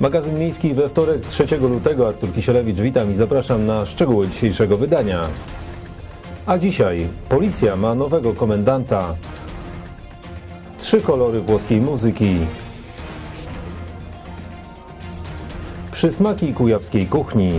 Magazyn Miejski we wtorek 3 lutego. Artur Kisielewicz, witam i zapraszam na szczegóły dzisiejszego wydania. A dzisiaj policja ma nowego komendanta. Trzy kolory włoskiej muzyki. Przysmaki kujawskiej kuchni.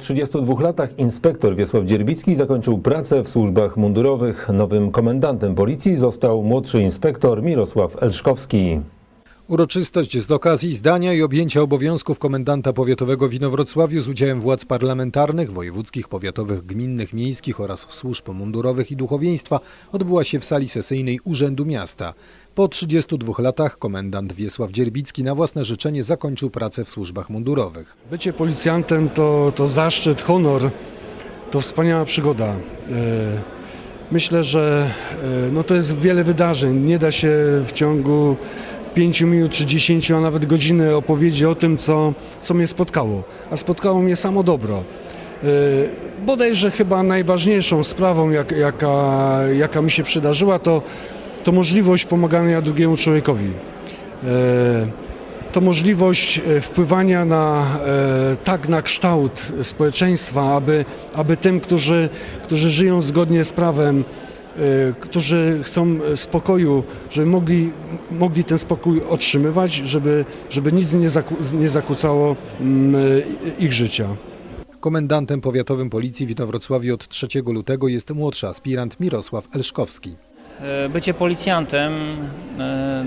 32 latach inspektor Wiesław Dzierbicki zakończył pracę w służbach mundurowych. Nowym komendantem policji został młodszy inspektor Mirosław Elszkowski. Uroczystość z okazji zdania i objęcia obowiązków komendanta powiatowego w Inowrocławiu z udziałem władz parlamentarnych, wojewódzkich, powiatowych, gminnych, miejskich oraz służb mundurowych i duchowieństwa odbyła się w sali sesyjnej Urzędu Miasta. Po 32 latach komendant Wiesław Dzierbicki na własne życzenie zakończył pracę w służbach mundurowych. Bycie policjantem to, to zaszczyt, honor, to wspaniała przygoda. E, Myślę, że e, no to jest wiele wydarzeń. Nie da się w ciągu 5 minut czy 10, a nawet godziny opowiedzieć o tym, co, co mnie spotkało. A spotkało mnie samo dobro. E, Bodajże chyba najważniejszą sprawą, jak, jaka, jaka mi się przydarzyła, to, to możliwość pomagania drugiemu człowiekowi. E, to możliwość e, wpływania na, e, tak na kształt społeczeństwa, aby, aby tym, którzy, którzy żyją zgodnie z prawem, którzy chcą spokoju, żeby mogli, mogli ten spokój otrzymywać, żeby, żeby nic nie, zaku, nie zakłócało mm, ich życia. Komendantem powiatowym policji w Inowrocławiu od 3 lutego jest młodszy aspirant Mirosław Elszkowski. E, Bycie policjantem e,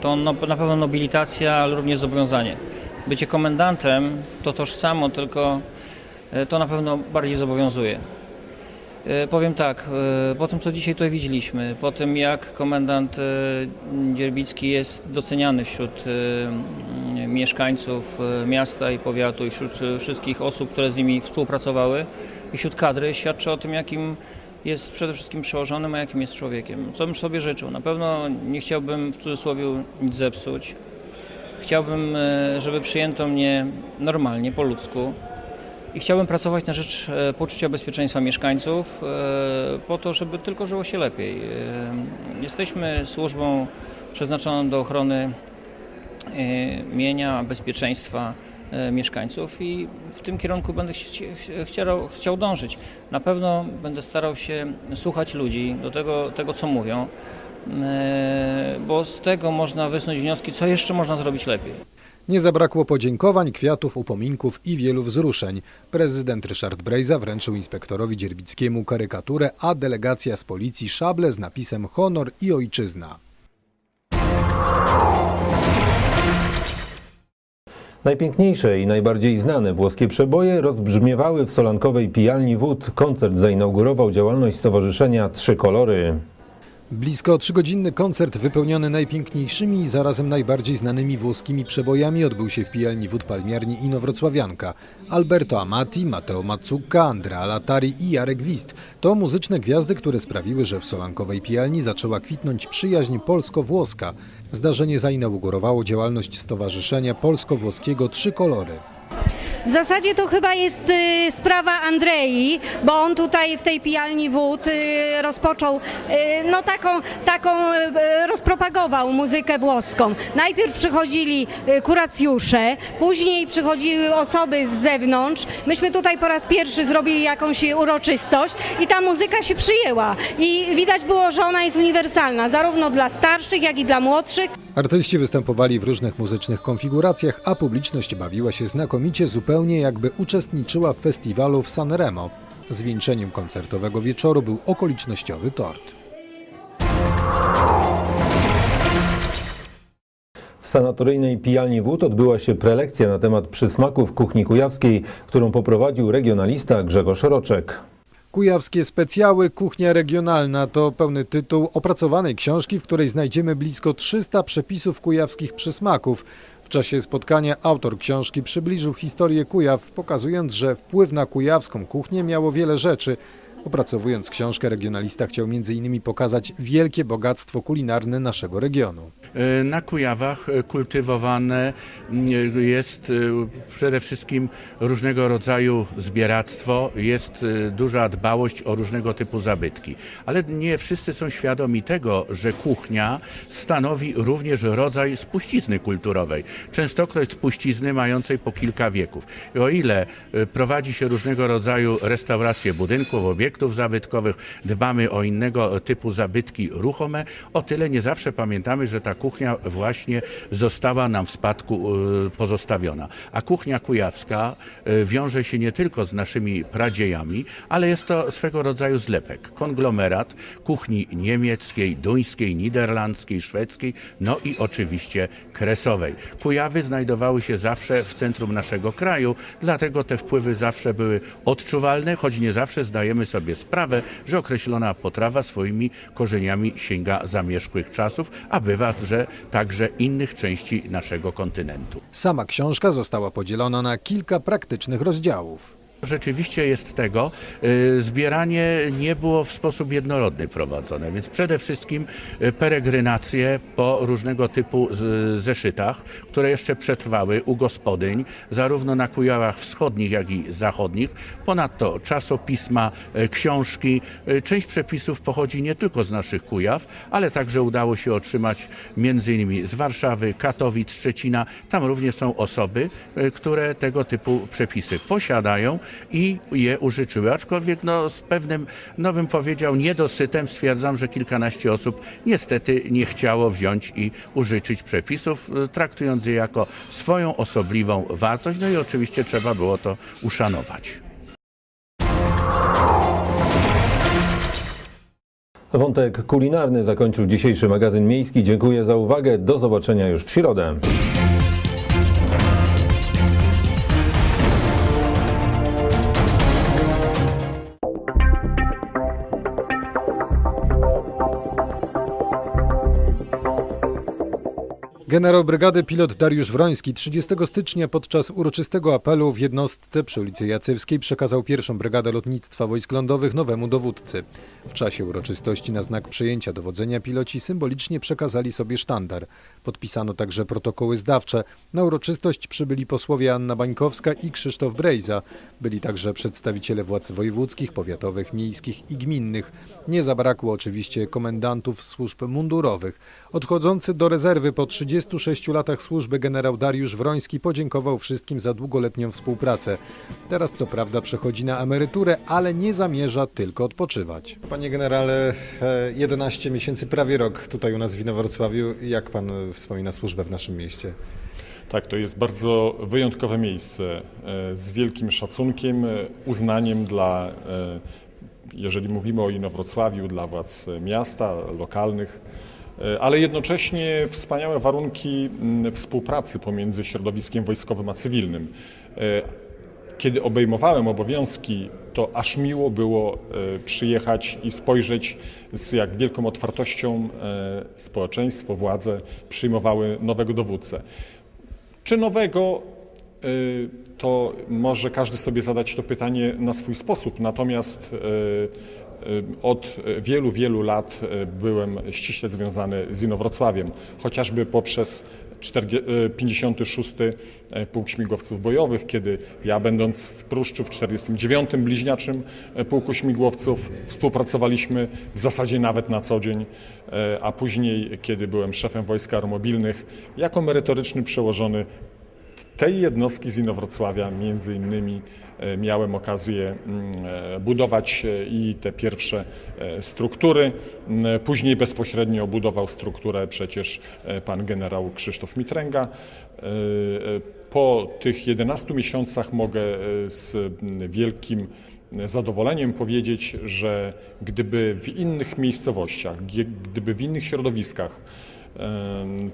to no, na pewno nobilitacja, ale również zobowiązanie. Bycie komendantem to tożsamo, tylko e, to na pewno bardziej zobowiązuje. Powiem tak, po tym co dzisiaj tutaj widzieliśmy, po tym jak komendant Dzierbicki jest doceniany wśród mieszkańców miasta i powiatu i wśród wszystkich osób, które z nimi współpracowały i wśród kadry, świadczy o tym, jakim jest przede wszystkim przełożonym, a jakim jest człowiekiem. Co bym sobie życzył? Na pewno nie chciałbym w cudzysłowie nic zepsuć. Chciałbym, e, żeby przyjęto mnie normalnie, po ludzku. I chciałbym pracować na rzecz e, poczucia bezpieczeństwa mieszkańców, e, po to, żeby tylko żyło się lepiej. Jesteśmy służbą przeznaczoną do ochrony mienia, bezpieczeństwa mieszkańców i w tym kierunku będę chci- chciał, chciał dążyć. Na pewno będę starał się słuchać ludzi, do tego, tego co mówią, e, bo z tego można wysnuć wnioski, co jeszcze można zrobić lepiej. Nie zabrakło podziękowań, kwiatów, upominków i wielu wzruszeń. Prezydent Ryszard Brejza wręczył inspektorowi Dzierbickiemu karykaturę, a delegacja z policji szable z napisem Honor i Ojczyzna. Najpiękniejsze i najbardziej znane włoskie przeboje rozbrzmiewały w solankowej pijalni wód. Koncert zainaugurował działalność Stowarzyszenia Trzy Kolory. Blisko trzygodzinny koncert wypełniony najpiękniejszymi i zarazem najbardziej znanymi włoskimi przebojami odbył się w pijalni wód palmiarni Inowrocławianka. Alberto Amati, Matteo Mazzucca, Andrea Latari i Jarek Wist to muzyczne gwiazdy, które sprawiły, że w solankowej pijalni zaczęła kwitnąć przyjaźń polsko-włoska. Zdarzenie zainaugurowało działalność Stowarzyszenia Polsko-Włoskiego Trzy Kolory. W zasadzie to chyba jest y, sprawa Andrei, bo on tutaj w tej pijalni wód y, rozpoczął, y, no taką, taką rozpropagował muzykę włoską. Najpierw przychodzili kuracjusze, później przychodziły osoby z zewnątrz. Myśmy tutaj po raz pierwszy zrobili jakąś uroczystość i ta muzyka się przyjęła. I widać było, że ona jest uniwersalna, zarówno dla starszych, jak i dla młodszych. Artyści występowali w różnych muzycznych konfiguracjach, a publiczność bawiła się znakomicie, zupełnie jakby uczestniczyła w festiwalu w Sanremo. Zwieńczeniem koncertowego wieczoru był okolicznościowy tort. W sanatoryjnej pijalni wód odbyła się prelekcja na temat przysmaków kuchni kujawskiej, którą poprowadził regionalista Grzegorz Roczek. Kujawskie specjały Kuchnia Regionalna to pełny tytuł opracowanej książki, w której znajdziemy blisko 300 przepisów kujawskich przysmaków. W czasie spotkania autor książki przybliżył historię Kujaw, pokazując, że wpływ na kujawską kuchnię miało wiele rzeczy, Opracowując książkę, regionalista chciał m.in. pokazać wielkie bogactwo kulinarne naszego regionu. E, Na Kujawach kultywowane mm, jest e, przede wszystkim różnego rodzaju zbieractwo, jest e, duża dbałość o różnego typu zabytki. Ale nie wszyscy są świadomi tego, że kuchnia stanowi również rodzaj spuścizny kulturowej. Częstokroć spuścizny mającej po kilka wieków. I o ile prowadzi się różnego rodzaju restauracje budynków, obiektów zabytkowych, dbamy o innego typu zabytki ruchome, o tyle nie zawsze pamiętamy, że ta kuchnia właśnie została nam w spadku e, pozostawiona. A kuchnia kujawska e, wiąże się nie tylko z naszymi pradziejami, ale jest to swego rodzaju zlepek, konglomerat kuchni niemieckiej, duńskiej, niderlandzkiej, szwedzkiej, no i oczywiście kresowej. Kujawy znajdowały się zawsze w centrum naszego kraju, dlatego te wpływy zawsze były odczuwalne, choć nie zawsze zdajemy sobie sprawę, że określona potrawa swoimi korzeniami sięga zamierzchłych czasów, a bywa, że także innych części naszego kontynentu. Sama książka została podzielona na kilka praktycznych rozdziałów. Rzeczywiście jest tego. y, Zbieranie nie było w sposób jednorodny prowadzone, więc przede wszystkim y, peregrinacje po różnego typu zeszytach, które jeszcze przetrwały u gospodyń, zarówno na Kujawach wschodnich, jak i zachodnich. Ponadto czasopisma, y, książki. Część przepisów pochodzi nie tylko z naszych Kujaw, ale także udało się otrzymać innymi z Warszawy, Katowic, Szczecina. Tam również są osoby, które tego typu przepisy posiadają i je użyczyły. Aczkolwiek no, z pewnym, no bym powiedział, niedosytem stwierdzam, że kilkanaście osób niestety nie chciało wziąć i użyczyć przepisów, y, traktując je jako swoją osobliwą wartość. No i oczywiście trzeba było to uszanować. Wątek kulinarny zakończył dzisiejszy magazyn miejski. Dziękuję za uwagę. Do zobaczenia już w środę. Generał brygady pilot Dariusz Wroński 30 stycznia podczas uroczystego apelu w jednostce przy ulicy Jacewskiej przekazał pierwszą brygadę lotnictwa wojsk lądowych nowemu dowódcy. W czasie uroczystości na znak przejęcia dowodzenia piloci symbolicznie przekazali sobie sztandar. Podpisano także protokoły zdawcze. Na uroczystość przybyli posłowie Anna Bańkowska i Krzysztof Brejza. Byli także przedstawiciele władz wojewódzkich, powiatowych, miejskich i gminnych. Nie zabrakło oczywiście komendantów służb mundurowych. Odchodzący do rezerwy po 36 latach służby generał Dariusz Wroński podziękował wszystkim za długoletnią współpracę. Teraz co prawda przechodzi na emeryturę, ale nie zamierza tylko odpoczywać. Panie generale, e, 11 miesięcy, prawie rok tutaj u nas w Inowrocławiu. Jak pan e, wspomina służbę w naszym mieście? Tak, to jest bardzo wyjątkowe miejsce e, z wielkim szacunkiem, e, uznaniem dla, e, jeżeli mówimy o Inowrocławiu, dla władz miasta, lokalnych, e, ale jednocześnie wspaniałe warunki mm, współpracy pomiędzy środowiskiem wojskowym a cywilnym. E, Kiedy obejmowałem obowiązki, to aż miło było e, przyjechać i spojrzeć, z jak wielką otwartością e, społeczeństwo, władze przyjmowały nowego dowódcę. Czy nowego, to może każdy sobie zadać to pytanie na swój sposób. Natomiast od wielu, wielu lat y, byłem ściśle związany z Inowrocławiem, chociażby poprzez 40 y, 56 Pułk Śmigłowców Bojowych, kiedy ja będąc w Pruszczu w 49 bliźniaczym e, Pułku Śmigłowców współpracowaliśmy w zasadzie nawet na co dzień, e, a później kiedy byłem szefem wojsk aeromobilnych jako merytoryczny przełożony tej jednostki z Inowrocławia między innymi e, miałem okazję mm, e, budować e, i te pierwsze struktury. Mm, Później bezpośrednio budował strukturę przecież pan generał Krzysztof Mitręga. Po tych 11 miesiącach mogę z mm, wielkim zadowoleniem powiedzieć, że gdyby w innych miejscowościach, gdyby w innych środowiskach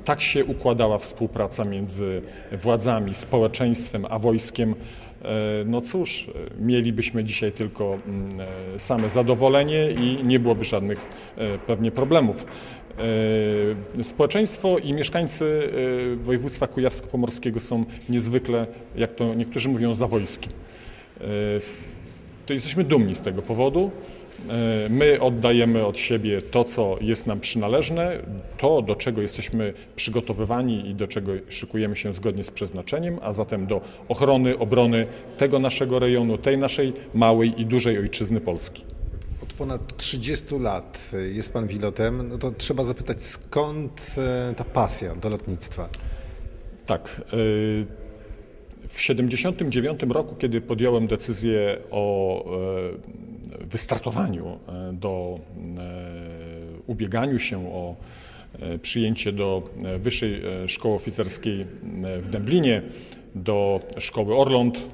Tak się układała współpraca między władzami, społeczeństwem a wojskiem. E, No cóż, mielibyśmy dzisiaj tylko mm, e, same zadowolenie i nie byłoby żadnych e, pewnie problemów. Społeczeństwo i mieszkańcy województwa kujawsko-pomorskiego są niezwykle, jak to niektórzy mówią, zawojskim. E, to jesteśmy dumni z tego powodu. E, My oddajemy od siebie to, co jest nam przynależne, to, do czego jesteśmy przygotowywani i do czego szykujemy się zgodnie z przeznaczeniem, a zatem do ochrony, obrony tego naszego rejonu, tej naszej małej i dużej ojczyzny Polski. Od ponad 30 lat e, jest pan pilotem, no to trzeba zapytać skąd e, ta pasja do lotnictwa? Tak. W 1979 roku, kiedy podjąłem decyzję o wystartowaniu e, do e, ubieganiu się o e, przyjęcie do Wyższej Szkoły Oficerskiej w Dęblinie, do Szkoły Orląt,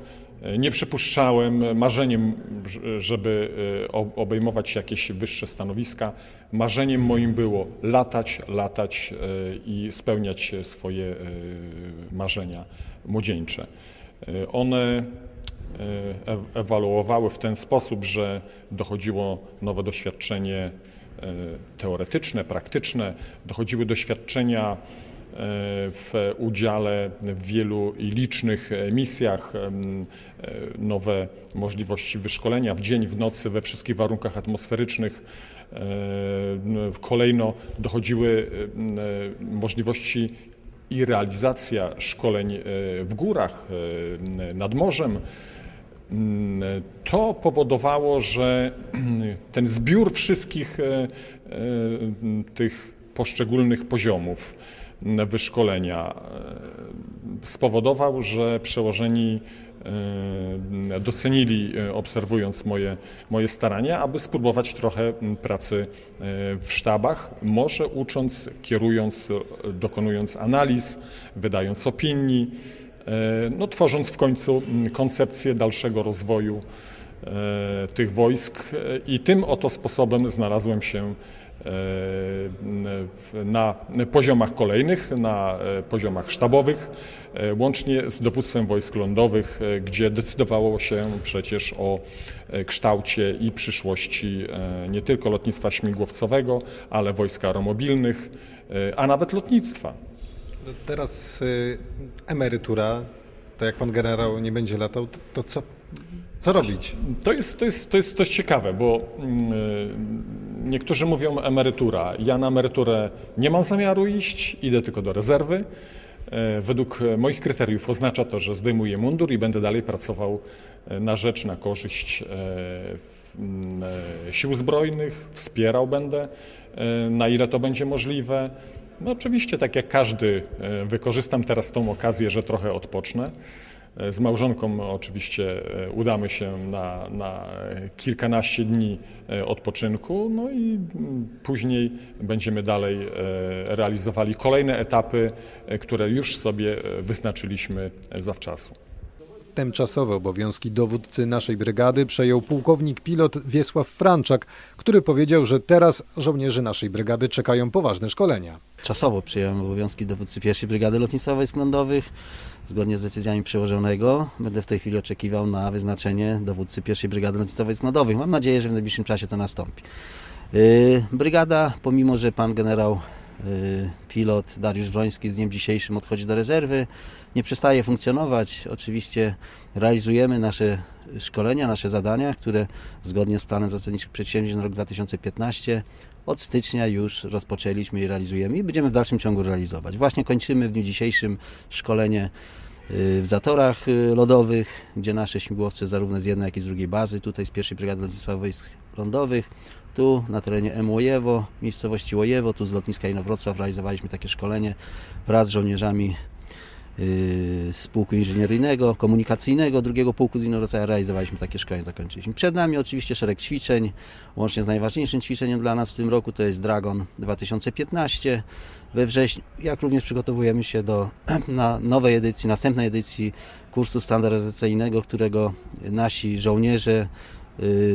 nie przypuszczałem marzeniem, żeby obejmować jakieś wyższe stanowiska. Marzeniem moim było latać, latać i spełniać swoje marzenia młodzieńcze. One e, ewaluowały w ten sposób, że dochodziło nowe doświadczenie e, teoretyczne, praktyczne, dochodziły doświadczenia e, w udziale w wielu i licznych misjach, nowe możliwości wyszkolenia w dzień, w nocy, we wszystkich warunkach atmosferycznych. E, n- Kolejno dochodziły możliwości i realizacja szkoleń w górach, nad morzem. Mm, To powodowało, że ten zbiór wszystkich e, e, tych poszczególnych poziomów wyszkolenia e, spowodował, że przełożeni docenili, obserwując moje, moje starania, aby spróbować trochę pracy w sztabach, może ucząc, kierując, dokonując analiz, wydając opinii, no, tworząc w końcu m, koncepcję dalszego rozwoju e, tych wojsk e, i tym oto sposobem znalazłem się e, na poziomach kolejnych, na e, poziomach sztabowych, e, łącznie z dowództwem wojsk lądowych, e, gdzie decydowało się przecież o e, kształcie i przyszłości e, nie tylko lotnictwa śmigłowcowego, ale wojsk aeromobilnych, e, a nawet lotnictwa. No Teraz y, emerytura, to jak pan generał nie będzie latał, to, co, co robić? To jest, to jest, to jest dość ciekawe, bo mm, y, niektórzy mówią emerytura. Ja na emeryturę nie mam zamiaru iść, idę tylko do rezerwy. E, Według moich kryteriów oznacza to, że zdejmuję mundur i będę dalej pracował na rzecz, na korzyść w- m, e, sił zbrojnych, wspierał będę, na ile to będzie możliwe. No oczywiście, tak jak każdy, e, wykorzystam teraz tą okazję, że trochę odpocznę. E, Z małżonką oczywiście e, udamy się na, na kilkanaście dni odpoczynku, no i później będziemy dalej realizowali kolejne etapy, które już sobie wyznaczyliśmy zawczasu. Tymczasowe obowiązki dowódcy naszej brygady przejął pułkownik pilot Wiesław Franczak, który powiedział, że teraz żołnierze naszej brygady czekają poważne szkolenia. Czasowo przyjąłem obowiązki dowódcy pierwszej Brygady Lotnictwa Wojsk Lądowych. Zgodnie z decyzjami przełożonego będę w tej chwili oczekiwał na wyznaczenie dowódcy pierwszej Brygady Lotnictwa Wojsk Lądowych. Mam nadzieję, że w najbliższym czasie to nastąpi. Yy, Brygada, pomimo że pan generał pilot Dariusz Wroński z dniem dzisiejszym odchodzi do rezerwy, nie przestaje funkcjonować. Oczywiście realizujemy nasze szkolenia, nasze zadania, które zgodnie z planem zasadniczych przedsięwzięć na rok 2015 od stycznia już rozpoczęliśmy i realizujemy i będziemy w dalszym ciągu realizować. Właśnie kończymy w dniu dzisiejszym szkolenie y, w zatorach y, lodowych, gdzie nasze śmigłowce zarówno z jednej, jak i z drugiej bazy, tutaj z pierwszej Brygady Lotnictwa Wojsk Lądowych, tu na terenie M. Łojewo, miejscowości Łojewo, tu z lotniska Inowrocław realizowaliśmy takie szkolenie wraz z żołnierzami y, z pułku inżynieryjnego, komunikacyjnego, drugiego pułku z Inowrocławia realizowaliśmy takie szkolenie, zakończyliśmy. Przed nami oczywiście szereg ćwiczeń, łącznie z najważniejszym ćwiczeniem dla nas w tym roku to jest Dragon 2015 we wrześniu, jak również przygotowujemy się do na nowej edycji, następnej edycji kursu standaryzacyjnego, którego nasi żołnierze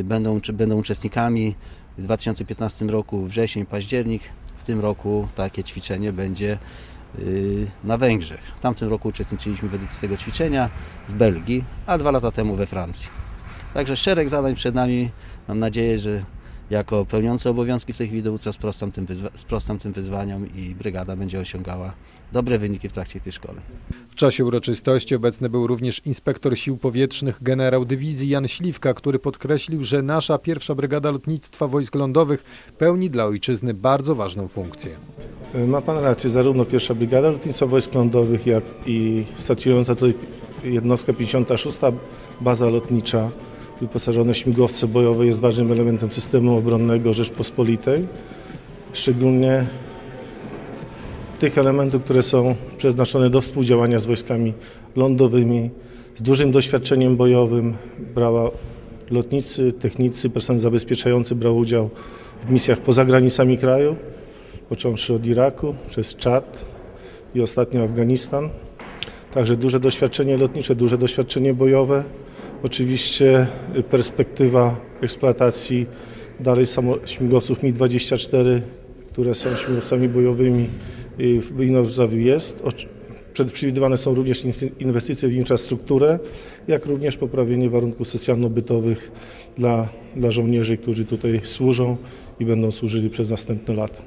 będą, czy będą uczestnikami w 2015 roku wrzesień, październik. W tym roku takie ćwiczenie będzie y, na Węgrzech. W tamtym roku uczestniczyliśmy w edycji tego ćwiczenia w Belgii, a dwa lata temu we Francji. Także szereg zadań przed nami. Mam nadzieję, że jako pełniący obowiązki w tej chwili dowódca sprostam tym, wyzwa- sprostam tym wyzwaniom i brygada będzie osiągała dobre wyniki w trakcie tej szkoły. W czasie uroczystości obecny był również inspektor sił powietrznych generał dywizji Jan Śliwka, który podkreślił, że nasza pierwsza brygada lotnictwa wojsk lądowych pełni dla ojczyzny bardzo ważną funkcję. Ma Pan rację, zarówno pierwsza Brygada Lotnictwa Wojsk Lądowych, jak i stacjonująca tutaj jednostka 56. Baza Lotnicza, wyposażone śmigłowce bojowe jest ważnym elementem systemu obronnego Rzeczpospolitej. Szczególnie tych elementów, które są przeznaczone do współdziałania z wojskami lądowymi, z dużym doświadczeniem bojowym. Brała lotnicy, technicy, personel zabezpieczający brał udział w misjach poza granicami kraju począwszy od Iraku, przez Czad i ostatnio Afganistan. Także duże doświadczenie lotnicze, duże doświadczenie bojowe. Oczywiście y, perspektywa eksploatacji dalej śmigłowców Mi-24, które są śmigłowcami bojowymi y, w Inowrocławiu jest. Przewidywane są również in- inwestycje w infrastrukturę, jak również poprawienie warunków socjalno-bytowych dla, dla żołnierzy, którzy tutaj służą i będą służyli przez następne lata.